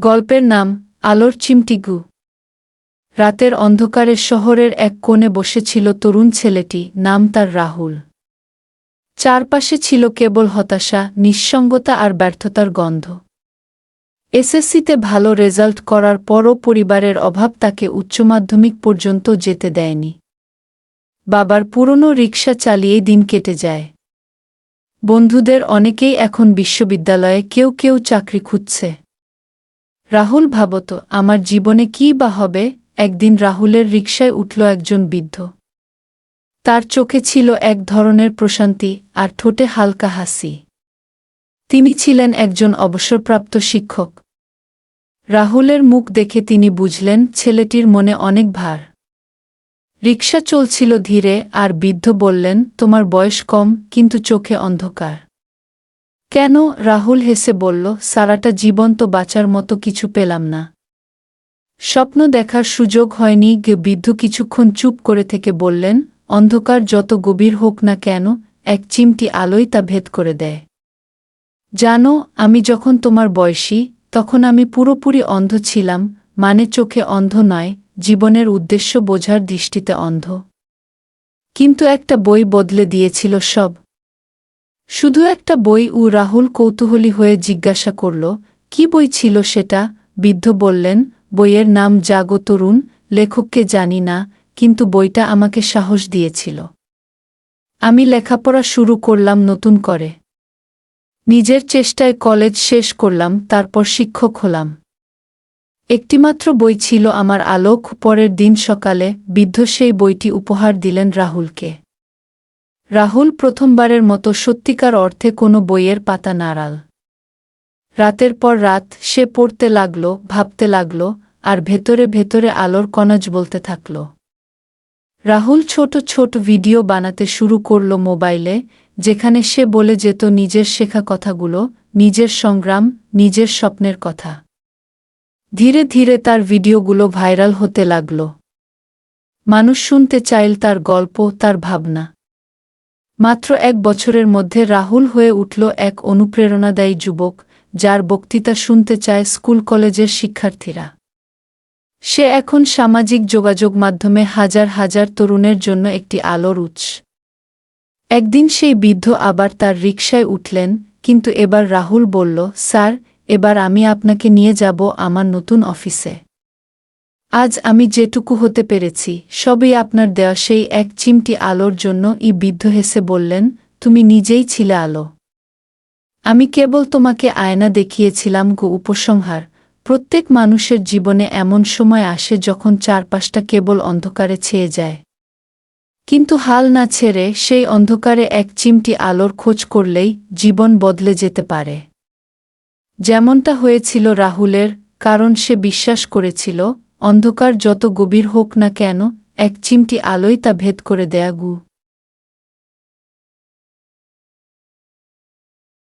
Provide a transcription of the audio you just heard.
গল্পের নাম, আলোর চিমটিগু রাতের অন্ধকারে শহরের এক কোণে বসেছিল তরুণ ছেলেটি, নাম তার রাহুল। চারপাশে ছিল কেবল হতাশা, নিঃসঙ্গতা আর ব্যর্থতার গন্ধ। এসএসসিতে ভালো রেজাল্ট করার পরও পরিবারের অভাব তাকে উচ্চমাধ্যমিক পর্যন্ত যেতে দেয়নি। বাবার পুরনো রিক্সা চালিয়েই দিন কেটে যায়। বন্ধুদের অনেকেই এখন বিশ্ববিদ্যালয়ে কেউ কেউ চাকরি খুঁজছে। রাহুল ভাবত, আমার জীবনে কি বা হবে? একদিন রাহুলের রিকশায় উঠল একজন বৃদ্ধ। তার চোখে ছিল এক ধরনের প্রশান্তি আর ঠোঁটে হালকা হাসি। তিনি ছিলেন একজন অবসরপ্রাপ্ত শিক্ষক। রাহুলের মুখ দেখে তিনি বুঝলেন, ছেলেটির মনে অনেক ভার। রিকশা চলছিল ধীরে আর বৃদ্ধ বললেন, তোমার বয়স কম, কিন্তু চোখে অন্ধকার। কেন রাহুল হেসে বলল, সারাটা জীবন তো বাঁচার মতো কিছু পেলাম না। স্বপ্ন দেখার সুযোগ হয়নি। বৃদ্ধ কিছুক্ষণ চুপ করে থেকে বললেন, অন্ধকার যত গভীর হোক না কেন, এক চিমটি আলোই তা ভেদ করে দেয়। জানো, আমি যখন তোমার বয়সী, তখন আমি পুরোপুরি অন্ধ ছিলাম মানে চোখে অন্ধ নয়, জীবনের উদ্দেশ্য বোঝার দৃষ্টিতে অন্ধ। কিন্তু একটা বই বদলে দিয়েছিল সব শুধু একটা বই ও রাহুল কৌতূহলী হয়ে জিজ্ঞাসা করল, কি বই ছিল সেটা? বৃদ্ধ বললেন, বইয়ের নাম জাগো তরুণ, লেখককে জানি না, কিন্তু বইটা আমাকে সাহস দিয়েছিল। আমি লেখাপড়া শুরু করলাম নতুন করে। নিজের চেষ্টায় কলেজ শেষ করলাম, তারপর শিক্ষক হলাম। একটিমাত্র বই ছিল আমার আলোক, পরের দিন সকালে বৃদ্ধ সেই বইটি উপহার দিলেন রাহুলকে। রাহুল প্রথমবারের মতো সত্যিকার অর্থে কোনো বইয়ের পাতা নাড়াল। রাতের পর রাত সে পড়তে লাগল, ভাবতে লাগল, আর ভেতরে ভেতরে আলোর কনজ বলতে থাকল। রাহুল ছোট ছোট ভিডিও বানাতে শুরু করল মোবাইলে, যেখানে সে বলে যেত নিজের শেখা কথাগুলো, নিজের সংগ্রাম, নিজের স্বপ্নের কথা। ধীরে ধীরে তার ভিডিওগুলো ভাইরাল হতে লাগল। মানুষ শুনতে চাইল তার গল্প, তার ভাবনা। মাত্র এক বছরের মধ্যে রাহুল হয়ে উঠল এক অনুপ্রেরণাদায়ী যুবক, যার বক্তৃতা শুনতে চায় স্কুল কলেজের শিক্ষার্থীরা। সে এখন সামাজিক যোগাযোগ মাধ্যমে হাজার হাজার তরুণের জন্য একটি আলোর উৎস। একদিন সেই বৃদ্ধ আবার তার রিকশায় উঠলেন, কিন্তু এবার রাহুল বলল, স্যার, এবার আমি আপনাকে নিয়ে যাব আমার নতুন অফিসে। আজ আমি যেটুকু হতে পেরেছি, সবই আপনার দেওয়া সেই এক চিমটি আলোর জন্য ই বিদ্ধ হেসে বললেন, তুমি নিজেই ছিলে আলো। আমি কেবল তোমাকে আয়না দেখিয়েছিলাম গো উপসংহার। প্রত্যেক মানুষের জীবনে এমন সময় আসে যখন চারপাশটা কেবল অন্ধকারে ছেয়ে যায়। কিন্তু হাল না ছেড়ে সেই অন্ধকারে এক চিমটি আলোর খোঁজ করলেই জীবন বদলে যেতে পারে। যেমনটা হয়েছিল রাহুলের, কারণ সে বিশ্বাস করেছিল অন্ধকার যত গভীর হোক না কেন এক চিমটি আলোয় তা ভেদ করে দেয়া গু।